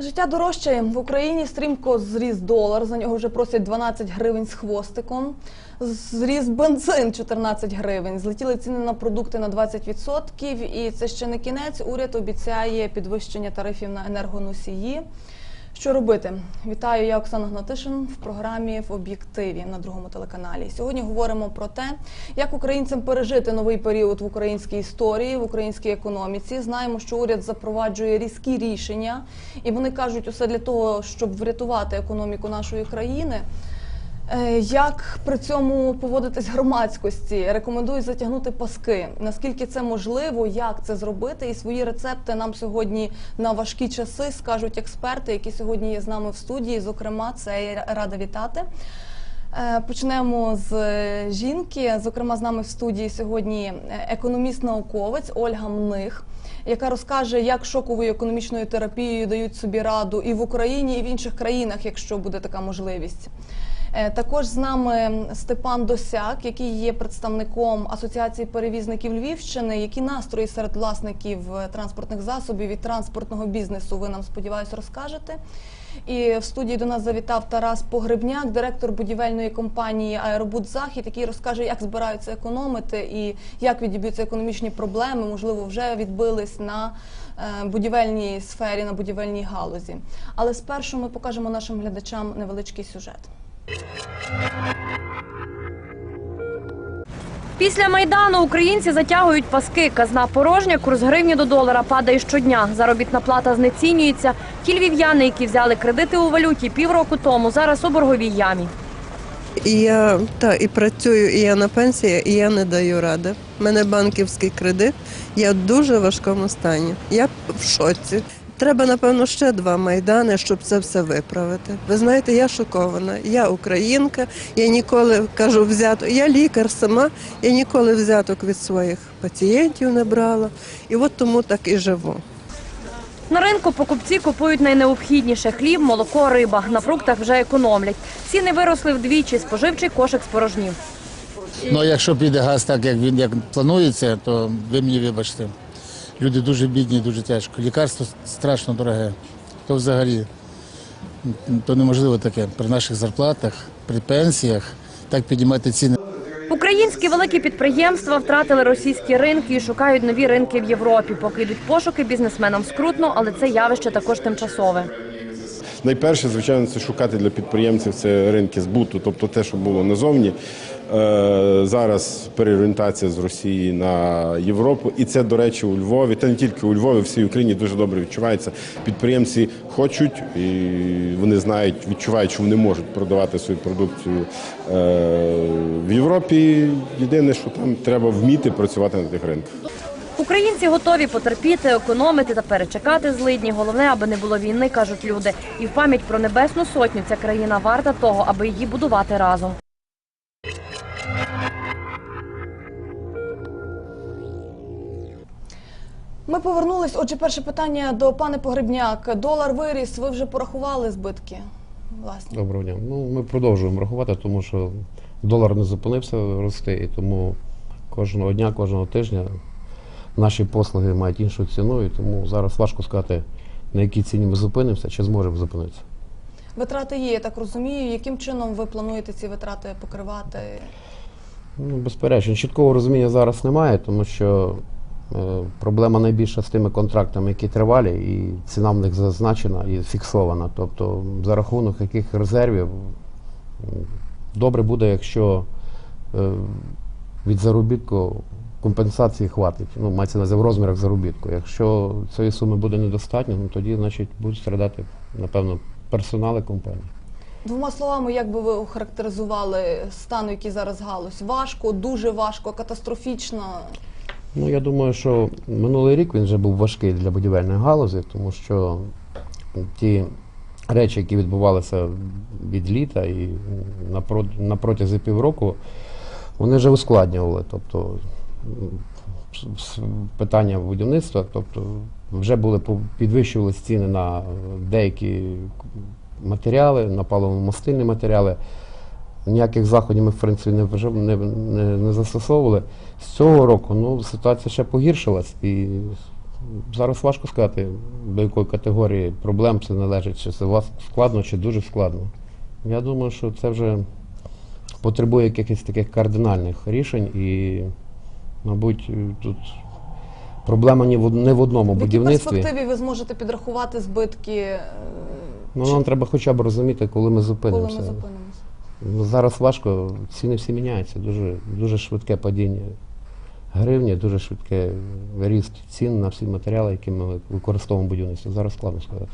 Життя дорожчає. В Україні стрімко зріс долар. За нього вже просять 12 гривень з хвостиком. Зріс бензин 14 гривень. Злетіли ціни на продукти на 20%. І це ще не кінець. Уряд обіцяє підвищення тарифів на енергоносії. Що робити? Вітаю, я Оксана Гнатишин в програмі в об'єктиві на другому телеканалі. Сьогодні говоримо про те, як українцям пережити новий період в українській історії, в українській економіці. Знаємо, що уряд запроваджує різкі рішення, і вони кажуть усе для того, щоб врятувати економіку нашої країни. Е, Як при цьому поводитись громадськості? Рекомендую затягнути паски. Наскільки це можливо, як це зробити? І свої рецепти нам сьогодні на важкі часи скажуть експерти, які сьогодні є з нами в студії. Зокрема, це я рада вітати. Е, Почнемо з е, жінки. Зокрема, з нами в студії сьогодні економіст-науковець Ольга Мних, яка розкаже, як шоковою економічною терапією дають собі раду і в Україні, і в інших країнах, якщо буде така можливість. Е, Також з нами Степан Досяк, який є представником Асоціації перевізників Львівщини. Які настрої серед власників е, транспортних засобів і транспортного бізнесу ви нам сподіваюся розкажете. І в студії до нас завітав Тарас Погребняк, директор будівельної компанії Аеробуд Захід, який розкаже, як збираються економити і як відіб'ються економічні проблеми, можливо, вже відбились на е, будівельній сфері, на будівельній галузі. Але спершу ми покажемо нашим глядачам невеличкий сюжет. Після майдану українці затягують паски. Казна порожня, курс гривні до долара падає щодня. Заробітна плата знецінюється. Ті львів'яни, які взяли кредити у валюті півроку тому, зараз у борговій ямі. І я та і працюю, і я на пенсії, і я не даю ради. У мене банківський кредит. Я в дуже важкому стані. Я в шоці. Треба, напевно, ще два майдани, щоб це все виправити. Ви знаєте, я шокована. Я українка, я ніколи кажу взято. Я лікар сама, я ніколи взяток від своїх пацієнтів не брала. І от тому так і живу. На ринку покупці купують найнеобхідніше хліб, молоко, риба. На фруктах вже економлять. Ціни виросли вдвічі, споживчий кошик спорожнів. Ну, якщо піде газ так, як він як планується, то ви мені вибачте. Люди дуже бідні, дуже тяжко. Лікарство страшно дороге. То взагалі то неможливо таке при наших зарплатах, при пенсіях, так піднімати ціни. Українські великі підприємства втратили російські ринки і шукають нові ринки в Європі. Поки йдуть пошуки, бізнесменам скрутно, але це явище також тимчасове. Найперше, звичайно, це шукати для підприємців це ринки збуту, тобто те, що було назовні. Е, Зараз переорієнтація з Росії на Європу, і це, до речі, у Львові, та не тільки у Львові, всій Україні дуже добре відчувається. Підприємці хочуть і вони знають, відчувають, що вони можуть продавати свою продукцію е, в Європі. Єдине, що там треба вміти працювати на тих ринках. Українці готові потерпіти, економити та перечекати злидні. Головне, аби не було війни, кажуть люди. І в пам'ять про небесну сотню ця країна варта того, аби її будувати разом. Ми повернулись. Отже, перше питання до пане Погребняк. Долар виріс. Ви вже порахували збитки? Власне. Доброго дня. Ну, ми продовжуємо рахувати, тому що долар не зупинився рости, і тому кожного дня, кожного тижня наші послуги мають іншу ціну, і тому зараз важко сказати, на якій ціні ми зупинимося, чи зможемо зупинитися. Витрати є, я так розумію. Яким чином ви плануєте ці витрати покривати? Ну, безперечно, чіткого розуміння зараз немає, тому що е, проблема найбільша з тими контрактами, які тривалі, і ціна в них зазначена і фіксована. Тобто, за рахунок яких резервів добре буде, якщо е, від заробітку компенсації хватить. Ну, мається на в розмірах заробітку. Якщо цієї суми буде недостатньо, ну тоді, значить, будуть страдати, напевно, персонали компанії. Двома словами, як би ви охарактеризували стан, який зараз галузь? Важко, дуже важко, катастрофічно. Ну, я думаю, що минулий рік він вже був важкий для будівельної галузі, тому що ті речі, які відбувалися від літа і на, протязі півроку, вони вже ускладнювали. Тобто питання будівництва, тобто вже були підвищувались ціни на деякі матеріали, на паливно-мастильні матеріали. ніяких заходів ми в принципі не, не, не, не застосовували. З цього року ну, ситуація ще погіршилась і зараз важко сказати, до якої категорії проблем це належить, чи це вас складно, чи дуже складно. Я думаю, що це вже потребує якихось таких кардинальних рішень і, мабуть, тут проблема не в, в одному В якій будівництві. перспективі ви зможете підрахувати збитки, е, Ну, нам треба хоча б розуміти, коли ми коли зупинимося. ми зупинимося? Ну, Зараз важко, ціни всі міняються. Дуже, дуже швидке падіння гривні, дуже швидке ріст цін на всі матеріали, які ми використовуємо в будівництві. Зараз складно сказати.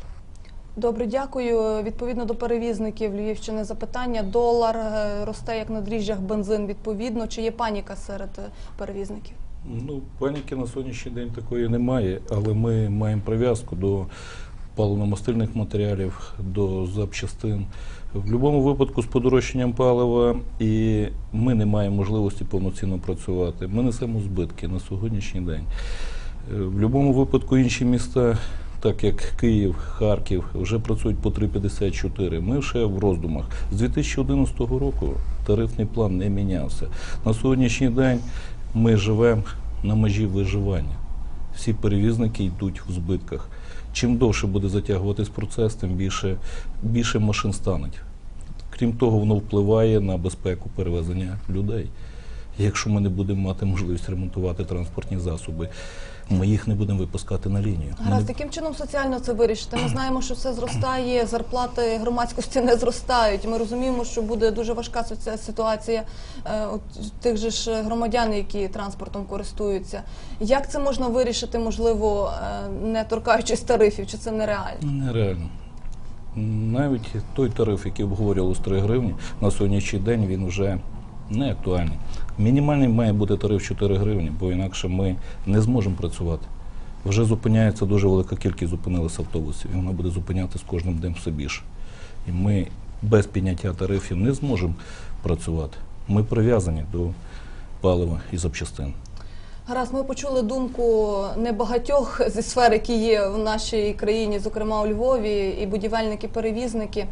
Добре, дякую. Відповідно до перевізників Львівщини запитання. Долар е, росте як на дріжджах, бензин відповідно. Чи є паніка серед е, перевізників? Ну, паніки на сьогоднішній день такої немає, але ми маємо прив'язку до паливно-мастильних матеріалів, до запчастин. В будь-якому випадку з подорожчанням палива і ми не маємо можливості повноцінно працювати. Ми несемо збитки на сьогоднішній день. Е, В будь-якому випадку інші міста, так як Київ, Харків, вже працюють по 3,54. Ми ще в роздумах. З 2011 року тарифний план не мінявся. На сьогоднішній день ми живемо на межі виживання. Всі перевізники йдуть в збитках. Чим довше буде затягуватись процес, тим більше, більше машин стануть. Крім того, воно впливає на безпеку перевезення людей. Якщо ми не будемо мати можливість ремонтувати транспортні засоби, ми їх не будемо випускати на лінію. Гаразд, не- яким чином соціально це вирішити? Ми знаємо, що все зростає, зарплати громадськості не зростають. Ми розуміємо, що буде дуже важка ситуація е, от, тих же ж громадян, які транспортом користуються. Як це можна вирішити, можливо, е, не торкаючись тарифів, чи це нереально? Нереально. Навіть той тариф, який обговорювали 3 гривні, на сьогоднішній день він вже не актуальний. Мінімальний має бути тариф 4 гривні, бо інакше ми не зможемо працювати. Вже зупиняється дуже велика кількість зупинилися автобусів, і вона буде зупинятися з кожним днем все більше. І ми без підняття тарифів не зможемо працювати. Ми прив'язані до палива і запчастин. Гаразд, ми почули думку небагатьох зі сфер, які є в нашій країні, зокрема у Львові, і будівельники-перевізники. Е,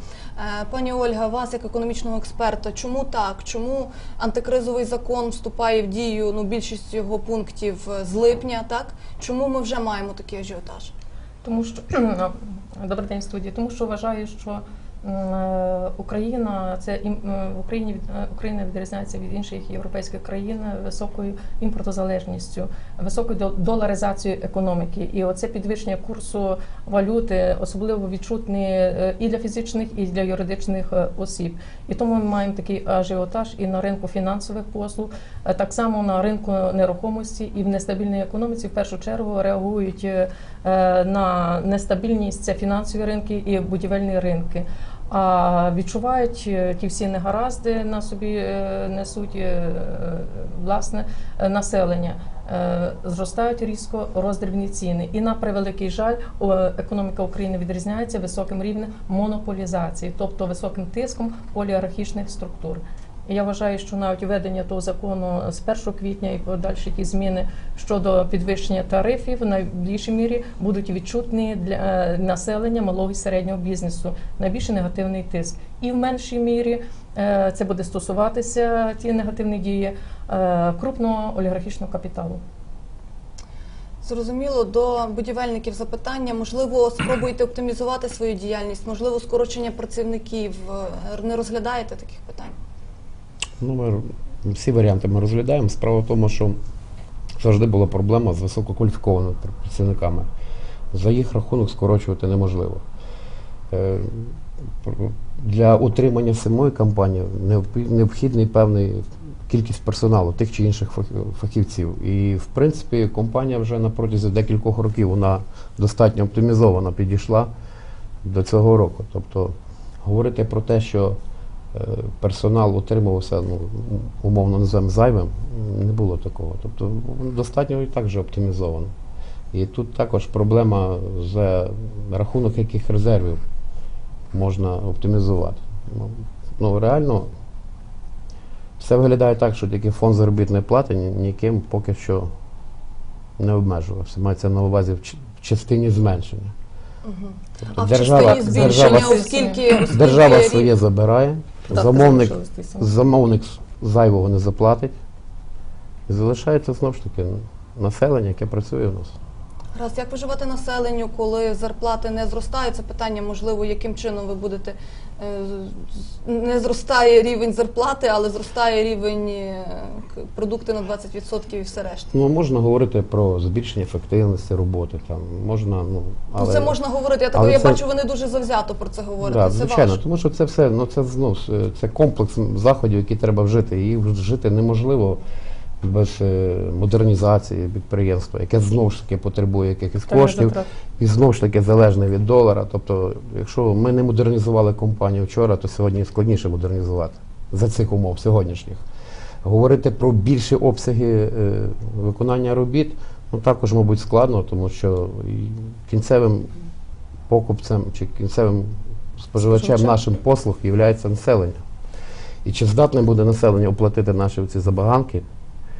Пані Ольга, вас як економічного експерта, чому так? Чому антикризовий закон вступає в дію? Ну, більшість його пунктів з липня, так? Чому ми вже маємо такий ажіотаж? Тому що добрий день студії, тому що вважаю, що Україна це е, в Україні е, Україна відрізняється від інших європейських країн високою імпортозалежністю, високою дол- доларизацією економіки. І оце підвищення курсу валюти особливо відчутне е, і для фізичних, і для юридичних е, осіб. І тому ми маємо такий ажіотаж і на ринку фінансових послуг, е, так само на ринку нерухомості і в нестабільній економіці в першу чергу реагують е, е, на нестабільність це фінансові ринки і будівельні ринки. А відчувають е, ті всі негаразди на собі е, несуть е, власне населення. Зростають різко роздрібні ціни, і на превеликий жаль, економіка України відрізняється високим рівнем монополізації, тобто високим тиском поліархічних структур. Я вважаю, що навіть введення того закону з 1 квітня і подальші ті зміни щодо підвищення тарифів в найбільшій мірі будуть відчутні для е, населення малого і середнього бізнесу. Найбільший негативний тиск, і в меншій мірі е, це буде стосуватися ті негативні дії е, крупного олігархічного капіталу. Зрозуміло, до будівельників запитання. Можливо, спробуєте оптимізувати свою діяльність, можливо, скорочення працівників. Не розглядаєте таких питань? Ну, ми всі варіанти ми розглядаємо. Справа в тому, що завжди була проблема з висококваліфікованими працівниками. За їх рахунок скорочувати неможливо. Е, Для утримання самої компанії необхідний певний кількість персоналу, тих чи інших фахівців. І в принципі компанія вже на протязі декількох років вона достатньо оптимізовано підійшла до цього року. Тобто говорити про те, що персонал утримувався, ну, умовно називаємо зайвим, не було такого. Тобто достатньо і так же оптимізовано. І тут також проблема за рахунок яких резервів можна оптимізувати. Ну, Ну, реально, все виглядає так, що тільки фонд заробітної плати ніким поки що не обмежувався. Мається на увазі в частині зменшення. Тобто А в частині збільшення, держава, оскільки, оскільки держава своє забирає, Замовник, замовник зайвого не заплатить. І залишається знову ж таки населення, яке працює в нас. Раз як виживати населенню, коли зарплати не зростають? Це питання, можливо, яким чином ви будете не зростає рівень зарплати, але зростає рівень е, продукти на 20% і все решта. Ну, можна говорити про збільшення ефективності роботи. Там, можна, ну, але... Ну, це можна говорити. Я так я це- бачу, ви не дуже завзято про це говорите. Да, це звичайно, важко. тому що це все, ну це е, це комплекс заходів, які треба вжити. І їх вжити неможливо без е, модернізації підприємства, яке знову ж таки потребує якихось коштів і знову ж таки залежне від долара. Тобто, якщо ми не модернізували компанію вчора, то сьогодні складніше модернізувати за цих умов сьогоднішніх. Говорити про більші обсяги е, виконання робіт ну, також, мабуть, складно, тому що кінцевим покупцем чи кінцевим споживачем Споживачем. нашим послуг є населення. І чи здатне буде населення оплатити наші ці забаганки?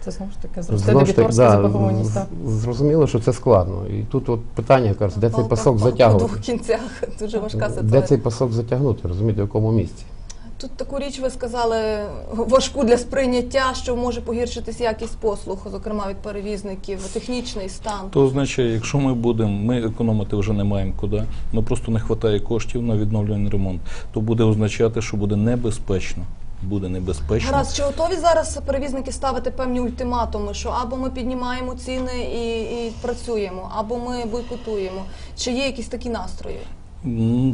Це знову ж таки зросте Знову ж таки, дебіторська да, заборгованість. так. зрозуміло, що це складно. І тут от питання якраз, де цей пасок палка в двох кінцях. Дуже важка Де цей пасок затягнути, розумієте, в якому місці? Тут таку річ ви сказали важку для сприйняття, що може погіршитись якість послуг, зокрема від перевізників, технічний стан. То означає, якщо ми будемо, ми економити вже не маємо куди, ми просто не вистачає коштів на відновлювальний ремонт, то буде означати, що буде небезпечно. Буде небезпечно. Гаразд, чи готові зараз перевізники ставити певні ультиматуми, що або ми піднімаємо ціни і, і працюємо, або ми бойкотуємо? Чи є якісь такі настрої?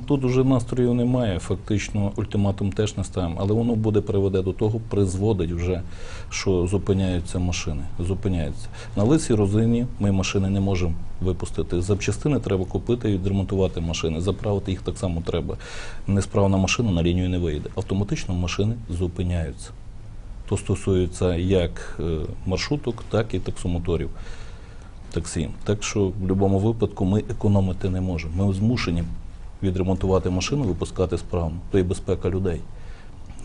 Тут вже настроїв немає, фактично ультиматум теж не ставимо, але воно буде приведе до того, призводить вже, що зупиняються машини. Зупиняються. На лисій розині ми машини не можемо випустити. Запчастини треба купити і відремонтувати машини. Заправити їх так само треба. Несправна машина на лінію не вийде. Автоматично машини зупиняються. То стосується як е, маршруток, так і таксомоторів таксі. Так що в будь-якому випадку ми економити не можемо. Ми змушені відремонтувати машину, випускати справно. То і безпека людей.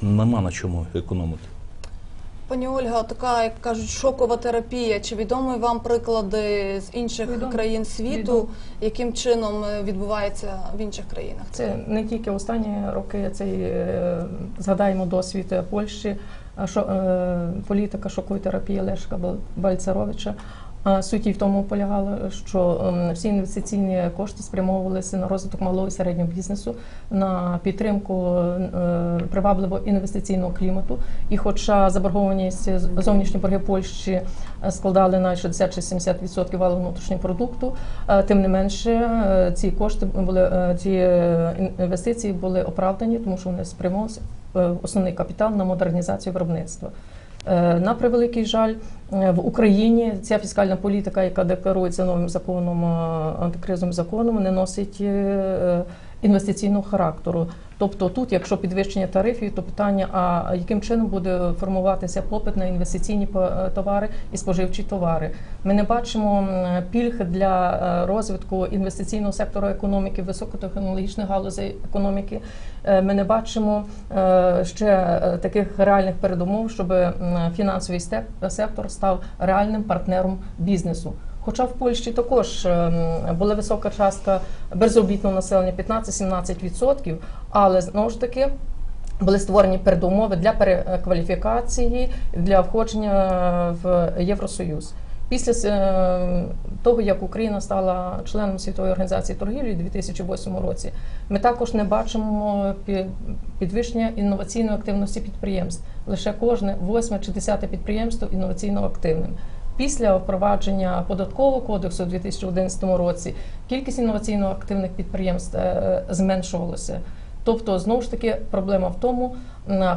Нема на чому економити. Пані Ольга, така, як кажуть, шокова терапія. Чи відомі вам приклади з інших Відомі. країн світу, Відомі. яким чином е, відбувається в інших країнах? Це не тільки останні роки. Це і, е, згадаємо досвід Польщі, а що е, політика шокової терапії Лешка Бал- Суть в тому полягала, що ем, всі інвестиційні кошти спрямовувалися на розвиток малого і середнього бізнесу, на підтримку е, привабливого інвестиційного клімату. І хоча заборгованість зовнішні борги Польщі е, складали на 60 чи 70% валового внутрішнього продукту, е, тим не менше ці кошти були ці інвестиції були оправдані, тому що вони спрямовувалися основний капітал на модернізацію виробництва. Е, На превеликий жаль, е, в Україні ця фіскальна політика, яка декларується новим законом, е, антикризовим законом, не носить інвестиційного характеру. Тобто тут, якщо підвищення тарифів, то питання, а яким чином буде формуватися попит на інвестиційні е, товари і споживчі товари. Ми не бачимо пільг для е, розвитку інвестиційного сектору економіки, високотехнологічних галузей економіки. Е, Ми не бачимо ще таких реальних передумов, щоб фінансовий сектор став реальним партнером бізнесу. Хоча в Польщі також ем, була висока частка безробітного населення 15-17%, але знову ж таки. Були створені передумови для перекваліфікації для входження в Євросоюз. Після е, того, як Україна стала членом світової організації торгівлі у 2008 році, ми також не бачимо пі- підвищення інноваційної активності підприємств. Лише кожне восьме чи десяте підприємство інноваційно активним. Після впровадження податкового кодексу у 2011 році кількість інноваційно активних підприємств е, зменшувалася. Тобто, знову ж таки, проблема в тому,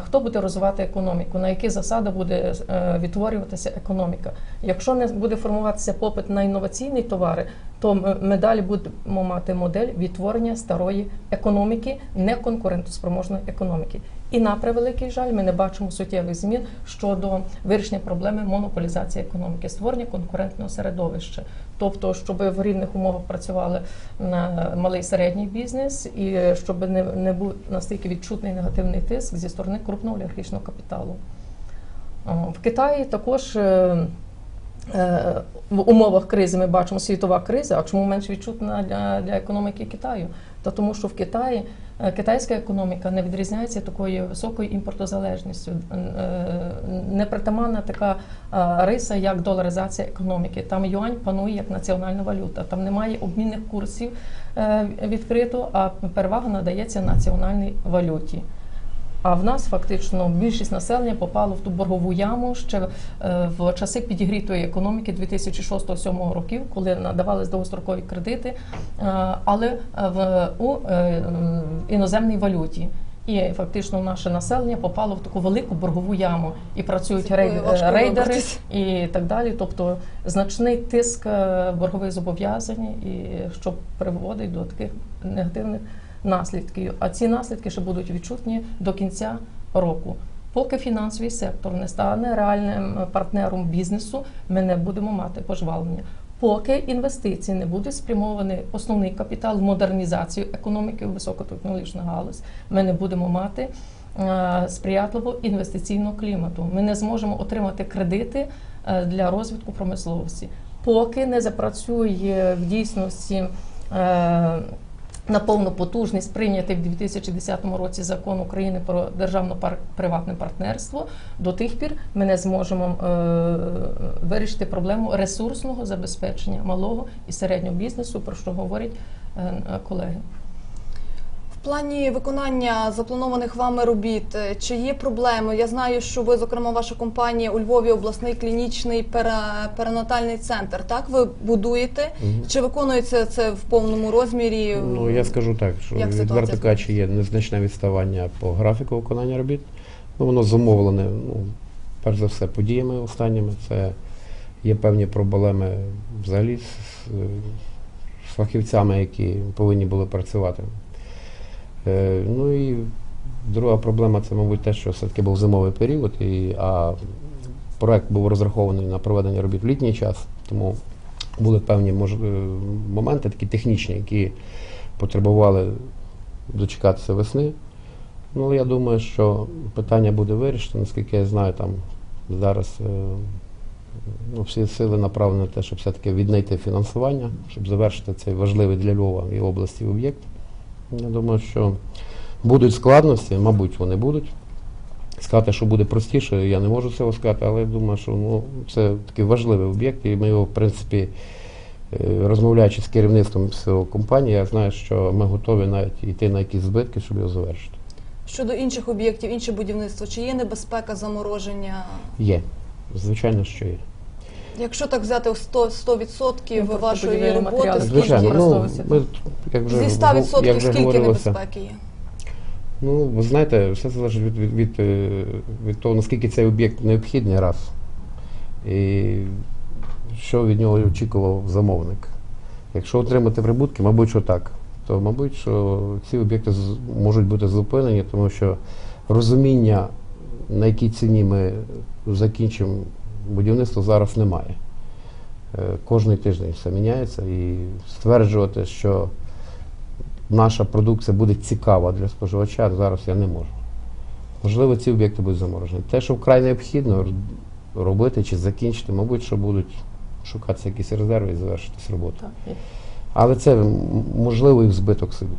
хто буде розвивати економіку, на які засади буде е, відтворюватися економіка. Якщо не буде формуватися попит на інноваційні товари, то ми далі будемо мати модель відтворення старої економіки, неконкурентоспроможної економіки. І на превеликий жаль, ми не бачимо суттєвих змін щодо вирішення проблеми монополізації економіки, створення конкурентного середовища. Тобто, щоб в рівних умовах працювали на малий середній бізнес, і щоб не, не був настільки відчутний негативний тиск зі сторони крупного олігархічного капіталу. В Китаї також е, е, в умовах кризи ми бачимо світова криза, а чому менш відчутна для, для економіки Китаю? Та тому, що в Китаї е, китайська економіка не відрізняється такою високою імпортозалежністю. Е, Непритаманна така е, риса, як доларизація економіки. Там юань панує як національна валюта. Там немає обмінних курсів е, відкрито, а перевага надається національній валюті. А в нас фактично більшість населення попало в ту боргову яму ще е, в часи підігрітої економіки 2006-2007 років, коли надавались довгострокові кредити, е, але в у е, іноземній валюті. І фактично наше населення попало в таку велику боргову яму і працюють рей- рейдери і так далі. Тобто значний тиск е, боргових зобов'язань, і що приводить до таких негативних наслідків. А ці наслідки ще будуть відчутні до кінця року. Поки фінансовий сектор не стане реальним партнером бізнесу, ми не будемо мати пожвалення. Поки інвестиції не будуть спрямовані основний капітал в модернізацію економіки в високотехнологічну галузь, ми не будемо мати е, сприятливого інвестиційного клімату. Ми не зможемо отримати кредити е, для розвитку промисловості. Поки не запрацює в дійсності. На повну потужність прийнятий в 2010 році закон України про державно приватне партнерство. До тих пір ми не зможемо е, вирішити проблему ресурсного забезпечення малого і середнього бізнесу, про що говорять е, колеги. В плані виконання запланованих вами робіт, е, чи є проблеми? Я знаю, що ви, зокрема, ваша компанія у Львові обласний клінічний перинатальний центр. Так ви будуєте? Чи виконується це в повному розмірі? Ну я скажу так, що Як відверто кажучи, є незначне відставання по графіку виконання робіт. Ну, воно зумовлене, ну, перш за все, подіями останніми. Це є певні проблеми взагалі з, з фахівцями, які повинні були працювати. Е, ну і друга проблема це, мабуть, те, що все-таки був зимовий період, і, а проект був розрахований на проведення робіт в літній час, тому були певні мож... е, моменти, такі технічні, які потребували дочекатися весни. Ну, я думаю, що питання буде вирішено, наскільки я знаю, там зараз е, ну, всі сили направлені на те, щоб все-таки віднайти фінансування, щоб завершити цей важливий для Львова і області об'єкт. Я думаю, що будуть складності, мабуть, вони будуть. Сказати, що буде простіше, я не можу цього сказати, але я думаю, що ну, це такий важливий об'єкт, і ми його, в принципі, е, розмовляючи з керівництвом цього компанії, я знаю, що ми готові навіть йти на якісь збитки, щоб його завершити. Щодо інших об'єктів, інше будівництво, чи є небезпека замороження? Є. Звичайно, що є. Якщо так взяти 100%, 100% вашої роботи, скільки Звичайно, ну, використовується? ми, як вже, зі гу- 100% як вже скільки говорилося, небезпеки є? Ну, ви знаєте, все залежить від, від, від, е, від того, наскільки цей об'єкт необхідний раз. І що від нього очікував замовник. Якщо отримати прибутки, мабуть, що так. То, мабуть, що ці об'єкти з- можуть бути зупинені, тому що розуміння, на якій ціні ми закінчимо будівництво, зараз немає. Е, Кожний тиждень все міняється і стверджувати, що наша продукція буде цікава для споживача, зараз я не можу. Можливо, ці об'єкти будуть заморожені. Те, що вкрай необхідно робити чи закінчити, мабуть, що будуть шукатися якісь резерви і завершитись робота. Але це можливо і в збиток собі.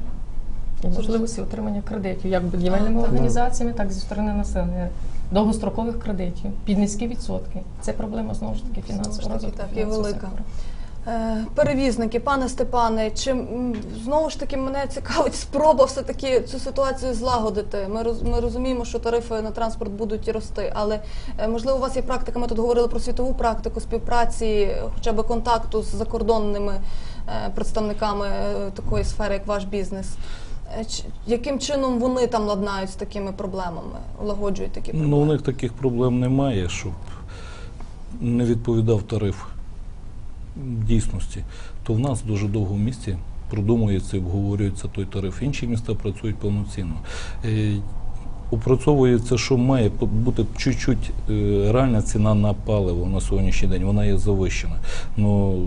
і можливості отримання кредитів як будівельними організаціями, так і зі сторони населення. Довгострокових кредитів під низькі відсотки. Це проблема знову ж таки Знову ж фінансового таки, розвитку. так, і велика. Е, Перевізники, пане Степане, чи знову ж таки мене цікавить спроба все-таки цю ситуацію злагодити? Ми, роз- ми розуміємо, що тарифи на транспорт будуть рости, але е, можливо у вас є практика, ми тут говорили про світову практику співпраці, хоча б контакту з закордонними е, представниками такої сфери, як ваш бізнес. Е, Яким чином вони там ладнають з такими проблемами, улагоджують такі проблеми? Ну, у них таких проблем немає, щоб не відповідав тариф дійсності. То в нас дуже довго в місті продумується і обговорюється той тариф. Інші міста працюють повноцінно. Е, Опрацьовується, що має бути чуть-чуть е, реальна ціна на паливо на сьогоднішній день, вона є завищена. Ну,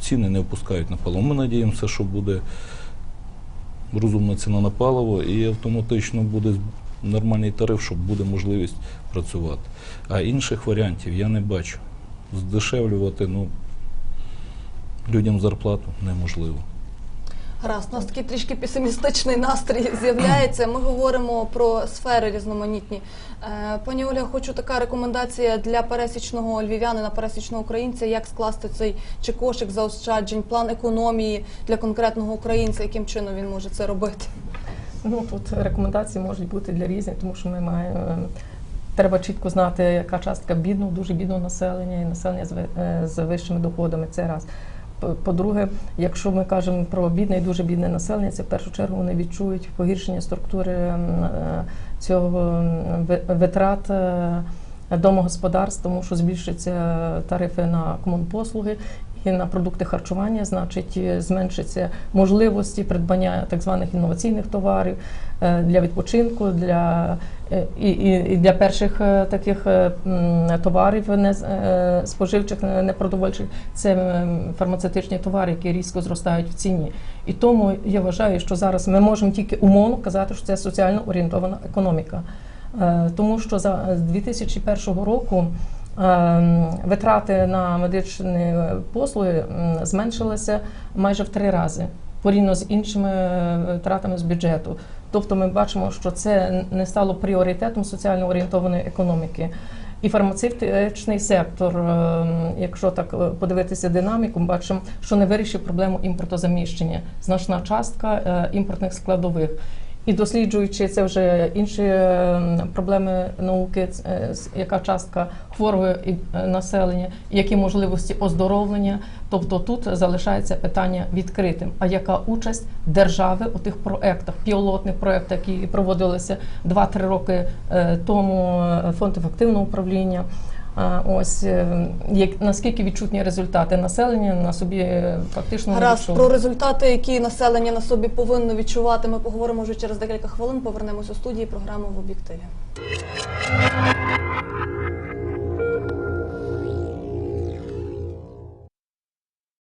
ціни не впускають на паливо. Ми надіємося, що буде розумна ціна на паливо і автоматично буде нормальний тариф, щоб буде можливість працювати. А інших варіантів я не бачу. здешевлювати ну, людям зарплату неможливо. Гаразд, у нас такий трішки песимістичний настрій з'являється. Ми говоримо про сфери різноманітні. Е, Пані Оля, хочу така рекомендація для пересічного львів'янина, пересічного українця, як скласти цей чи кошик заощаджень, план економії для конкретного українця, яким чином він може це робити. Ну тут рекомендації можуть бути для різних, тому що ми маємо. е, Треба чітко знати, яка частка бідного, дуже бідного населення і населення з, е, вищими доходами. Це раз. По-друге, якщо ми кажемо про бідне і дуже бідне населення, це в першу чергу вони відчують погіршення структури е, цього витрат е, домогосподарств, тому що збільшаться тарифи на комунпослуги. І на продукти харчування, значить, е, зменшиться можливості придбання так званих інноваційних товарів е, для відпочинку, для е, і, і, для перших таких товарів не споживчих, не не продовольчих. Це фармацевтичні товари, які різко зростають в ціні. І тому я вважаю, що зараз ми можемо тільки умовно казати, що це соціально орієнтована економіка. Тому що за з 2001 року витрати на медичні послуги зменшилися майже в три рази порівняно з іншими е, витратами з бюджету. Тобто ми бачимо, що це не стало пріоритетом соціально орієнтованої економіки. І фармацевтичний сектор, е, якщо так е, подивитися динаміку, ми бачимо, що не вирішив проблему імпортозаміщення. Значна частка е, імпортних складових. І досліджуючи це вже інші е, проблеми науки, е, яка частка хворого е, населення, які можливості оздоровлення. Тобто тут залишається питання відкритим. А яка участь держави у тих проектах, пілотних проектах, які проводилися 2-3 роки тому фонд ефективного управління? Ось е, як наскільки відчутні результати населення на собі е, фактично раз Гаразд, відчули. про результати, які населення на собі повинно відчувати, ми поговоримо вже через декілька хвилин. Повернемось у студії програму в об'єктиві.